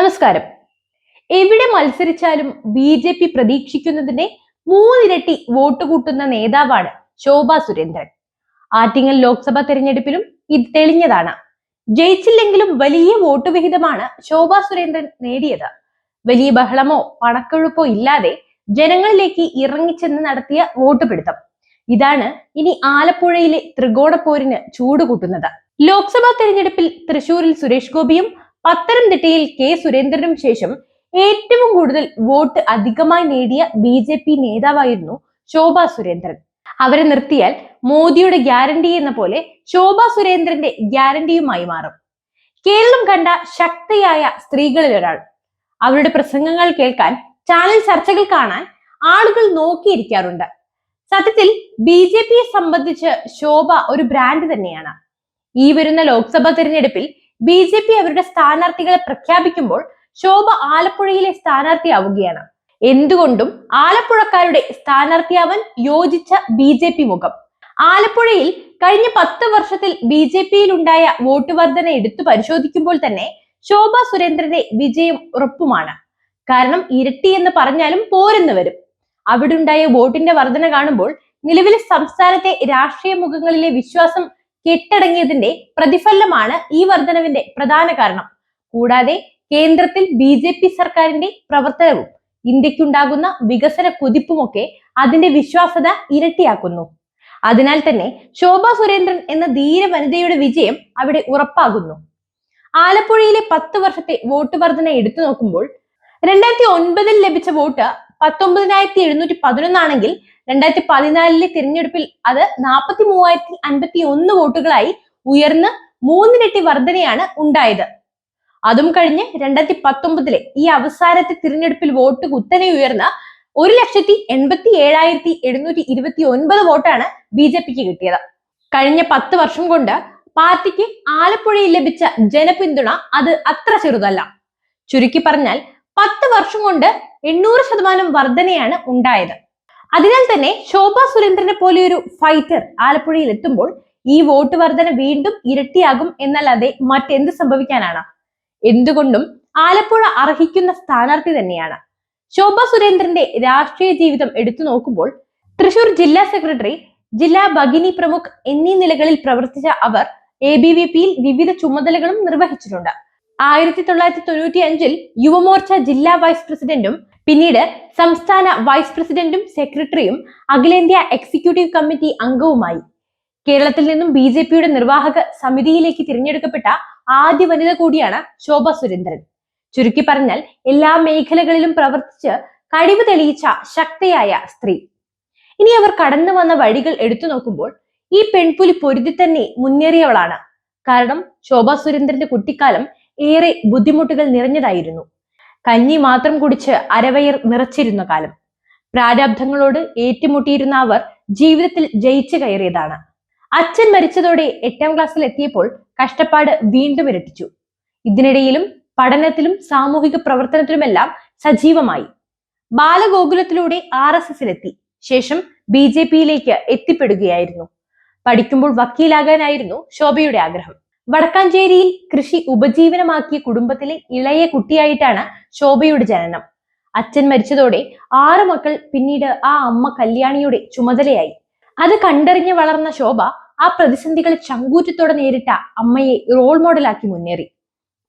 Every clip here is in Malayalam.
നമസ്കാരം. എവിടെ മത്സരിച്ചാലും ബി ജെ പി പ്രതീക്ഷിക്കുന്നതിന്റെ മൂന്നിരട്ടി വോട്ട് കൂട്ടുന്ന നേതാവാണ് ശോഭാ സുരേന്ദ്രൻ. ആറ്റിങ്ങൽ ലോക്സഭാ തെരഞ്ഞെടുപ്പിലും ഇത് തെളിഞ്ഞതാണ്. ജയിച്ചില്ലെങ്കിലും വലിയ വോട്ട് വിഹിതമാണ് ശോഭാ സുരേന്ദ്രൻ നേടിയത്. വലിയ ബഹളമോ പണക്കൊഴുപ്പോ ഇല്ലാതെ ജനങ്ങളിലേക്ക് ഇറങ്ങിച്ചെന്ന് നടത്തിയ വോട്ട് പിടുത്തം. ഇതാണ് ഇനി ആലപ്പുഴയിലെ ത്രികോണ പോരിന് ചൂടുകൂട്ടുന്നത് ലോക്സഭാ തെരഞ്ഞെടുപ്പിൽ തൃശൂരിൽ സുരേഷ് ഗോപിയും പത്തനംതിട്ടയിൽ കെ സുരേന്ദ്രനും ശേഷം ഏറ്റവും കൂടുതൽ വോട്ട് അധികമായി നേടിയ ബി ജെ പി നേതാവായിരുന്നു ശോഭ സുരേന്ദ്രൻ. അവരെ നിർത്തിയാൽ മോദിയുടെ ഗ്യാരണ്ടി എന്ന പോലെ ശോഭ സുരേന്ദ്രന്റെ ഗ്യാരണ്ടിയുമായി മാറും. കേരളം കണ്ട ശക്തിയായ സ്ത്രീകളിൽ ഒരാൾ. അവരുടെ പ്രസംഗങ്ങൾ കേൾക്കാൻ ചാനൽ ചർച്ചകൾ കാണാൻ ആളുകൾ നോക്കിയിരിക്കാറുണ്ട്. സത്യത്തിൽ ബി ജെ പിയെ സംബന്ധിച്ച് ശോഭ ഒരു ബ്രാൻഡ് തന്നെയാണ്. ഈ വരുന്ന ലോക്സഭാ തെരഞ്ഞെടുപ്പിൽ ബി ജെ പി അവരുടെ സ്ഥാനാർത്ഥികളെ പ്രഖ്യാപിക്കുമ്പോൾ ശോഭ ആലപ്പുഴയിലെ സ്ഥാനാർത്ഥിയാവുകയാണ് എന്തുകൊണ്ടും ആലപ്പുഴക്കാരുടെ സ്ഥാനാർത്ഥിയാവാൻ യോജിച്ച ബി ജെ പി മുഖം. ആലപ്പുഴയിൽ കഴിഞ്ഞ പത്ത് വർഷത്തിൽ ബി ജെ പിയിൽ ഉണ്ടായ വോട്ട് വർധന എടുത്തു പരിശോധിക്കുമ്പോൾ തന്നെ ശോഭ സുരേന്ദ്രന്റെ വിജയം ഉറപ്പുമാണ്. കാരണം ഇരട്ടി എന്ന് പറഞ്ഞാലും പോരെന്ന് വരും. അവിടെ ഉണ്ടായ വോട്ടിന്റെ വർധന കാണുമ്പോൾ നിലവിലെ സംസ്ഥാനത്തെ രാഷ്ട്രീയ മുഖങ്ങളിലെ വിശ്വാസം കെട്ടടങ്ങിയതിന്റെ പ്രതിഫലമാണ് ഈ വർധനവിന്റെ പ്രധാന കാരണം. കൂടാതെ കേന്ദ്രത്തിൽ ബി ജെ പി സർക്കാരിന്റെ പ്രവർത്തനവും ഇന്ത്യക്കുണ്ടാകുന്ന വികസന കുതിപ്പുമൊക്കെ അതിന്റെ വിശ്വാസത ഇരട്ടിയാക്കുന്നു. അതിനാൽ തന്നെ ശോഭ സുരേന്ദ്രൻ എന്ന ധീര വനിതയുടെ വിജയം അവിടെ ഉറപ്പാകുന്നു. ആലപ്പുഴയിലെ പത്ത് വർഷത്തെ വോട്ട് വർധന എടുത്തു നോക്കുമ്പോൾ രണ്ടായിരത്തി ഒൻപതിൽ ലഭിച്ച വോട്ട് പത്തൊമ്പതിനായിരത്തി എഴുന്നൂറ്റി പതിനൊന്നാണെങ്കിൽ രണ്ടായിരത്തി പതിനാലിലെ തിരഞ്ഞെടുപ്പിൽ അത് നാൽപ്പത്തി മൂവായിരത്തി അൻപത്തി ഒന്ന് വോട്ടുകളായി ഉയർന്ന് മൂന്നിരട്ടി വർധനയാണ് ഉണ്ടായത്. അതും കഴിഞ്ഞ് രണ്ടായിരത്തി പത്തൊമ്പതിലെ ഈ അവസാനത്തെ തിരഞ്ഞെടുപ്പിൽ വോട്ട് കുത്തനെ ഉയർന്ന ഒരു ലക്ഷത്തി എൺപത്തി ഏഴായിരത്തി എഴുന്നൂറ്റി ഇരുപത്തി ഒൻപത് വോട്ടാണ് ബി ജെ പിക്ക് കിട്ടിയത്. കഴിഞ്ഞ പത്ത് വർഷം കൊണ്ട് പാർട്ടിക്ക് ആലപ്പുഴയിൽ ലഭിച്ച ജനപിന്തുണ അത് അത്ര ചെറുതല്ല. ചുരുക്കി പറഞ്ഞാൽ പത്ത് വർഷം കൊണ്ട് എണ്ണൂറ് ശതമാനം വർധനയാണ് ഉണ്ടായത്. അതിനാൽ തന്നെ ശോഭ സുരേന്ദ്രനെ പോലെ ഒരു ഫൈറ്റർ ആലപ്പുഴയിൽ എത്തുമ്പോൾ ഈ വോട്ട് വർധന വീണ്ടും ഇരട്ടിയാകും എന്നല്ലാതെ മറ്റെന്ത് സംഭവിക്കാനാണ്? എന്തുകൊണ്ടും ആലപ്പുഴ അർഹിക്കുന്ന സ്ഥാനാർത്ഥി തന്നെയാണ്. ശോഭ സുരേന്ദ്രന്റെ രാഷ്ട്രീയ ജീവിതം എടുത്തു നോക്കുമ്പോൾ തൃശൂർ ജില്ലാ സെക്രട്ടറി ജില്ലാ ഭഗിനി പ്രമുഖ് എന്നീ നിലകളിൽ പ്രവർത്തിച്ച അവർ എ ബി വി പിയിൽ വിവിധ ചുമതലകളും നിർവഹിച്ചിട്ടുണ്ട്. ആയിരത്തി തൊള്ളായിരത്തി തൊണ്ണൂറ്റി അഞ്ചിൽ യുവമോർച്ച ജില്ലാ വൈസ് പ്രസിഡന്റും പിന്നീട് സംസ്ഥാന വൈസ് പ്രസിഡന്റും സെക്രട്ടറിയും അഖിലേന്ത്യാ എക്സിക്യൂട്ടീവ് കമ്മിറ്റി അംഗവുമായി. കേരളത്തിൽ നിന്നും ബി ജെ പിയുടെ നിർവാഹക സമിതിയിലേക്ക് തിരഞ്ഞെടുക്കപ്പെട്ട ആദ്യ വനിത കൂടിയാണ് ശോഭ സുരേന്ദ്രൻ. ചുരുക്കി പറഞ്ഞാൽ എല്ലാ മേഖലകളിലും പ്രവർത്തിച്ച് കഴിവ് തെളിയിച്ച ശക്തിയായ സ്ത്രീ. ഇനി അവർ കടന്നു വന്ന വഴികൾ എടുത്തു നോക്കുമ്പോൾ ഈ പെൺപുലി പൊരുതി തന്നെ മുന്നേറിയവളാണ്. കാരണം ശോഭ സുരേന്ദ്രന്റെ കുട്ടിക്കാലം ഏറെ ബുദ്ധിമുട്ടുകൾ നിറഞ്ഞതായിരുന്നു. കഞ്ഞി മാത്രം കുടിച്ച് അരവയർ നിറച്ചിരുന്ന കാലം. പ്രാരാബ്ധങ്ങളോട് ഏറ്റുമുട്ടിയിരുന്ന അവർ ജീവിതത്തിൽ ജയിച്ചു കയറിയതാണ്. അച്ഛൻ മരിച്ചതോടെ എട്ടാം ക്ലാസ്സിൽ എത്തിയപ്പോൾ കഷ്ടപ്പാട് വീണ്ടും ഇരട്ടിച്ചു. ഇതിനിടയിലും പഠനത്തിലും സാമൂഹിക പ്രവർത്തനത്തിലുമെല്ലാം സജീവമായി. ബാലഗോകുലത്തിലൂടെ ആർ എസ് എസിലെത്തി. ശേഷം ബി ജെ പിയിലേക്ക് എത്തിപ്പെടുകയായിരുന്നു. പഠിക്കുമ്പോൾ വക്കീലാകാനായിരുന്നു ശോഭയുടെ ആഗ്രഹം. വടക്കാഞ്ചേരിയിൽ കൃഷി ഉപജീവനമാക്കിയ കുടുംബത്തിലെ ഇളയ കുട്ടിയായിട്ടാണ് ശോഭയുടെ ജനനം. അച്ഛൻ മരിച്ചതോടെ ആറു മക്കൾ പിന്നീട് ആ അമ്മ കല്യാണിയുടെ ചുമതലയായി. അത് കണ്ടറിഞ്ഞ് വളർന്ന ശോഭ ആ പ്രതിസന്ധികൾ ചങ്കൂറ്റത്തോടെ നേരിട്ട അമ്മയെ റോൾ മോഡലാക്കി മുന്നേറി.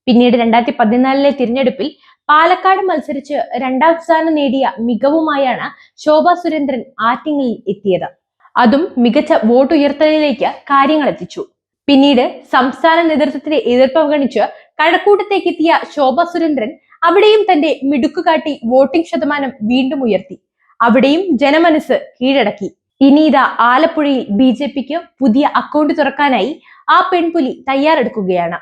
പിന്നീട് രണ്ടായിരത്തി പതിനാലിലെ തിരഞ്ഞെടുപ്പിൽ പാലക്കാട് മത്സരിച്ച് രണ്ടാം സ്ഥാനം നേടിയ മികവുമായാണ് ശോഭ സുരേന്ദ്രൻ ആറ്റിങ്ങലിൽ എത്തിയത്. അതും മികച്ച വോട്ടുയർത്തലിലേക്ക് കാര്യങ്ങൾ എത്തിച്ചു പിന്നീട് സംസ്ഥാന നേതൃത്വത്തിന്റെ എതിർപ്പ് അവഗണിച്ച് കഴക്കൂട്ടത്തേക്ക് എത്തിയ ശോഭ സുരേന്ദ്രൻ അവിടെയും തന്റെ മിടുക്കുകാട്ടി വോട്ടിംഗ് ശതമാനം വീണ്ടും ഉയർത്തി. അവിടെയും ജനമനസ് കീഴടക്കി. ഇനി ഇതാ ആലപ്പുഴയിൽ ബി ജെ പിക്ക് പുതിയ അക്കൗണ്ട് തുറക്കാനായി ആ പെൺപുലി തയ്യാറെടുക്കുകയാണ്.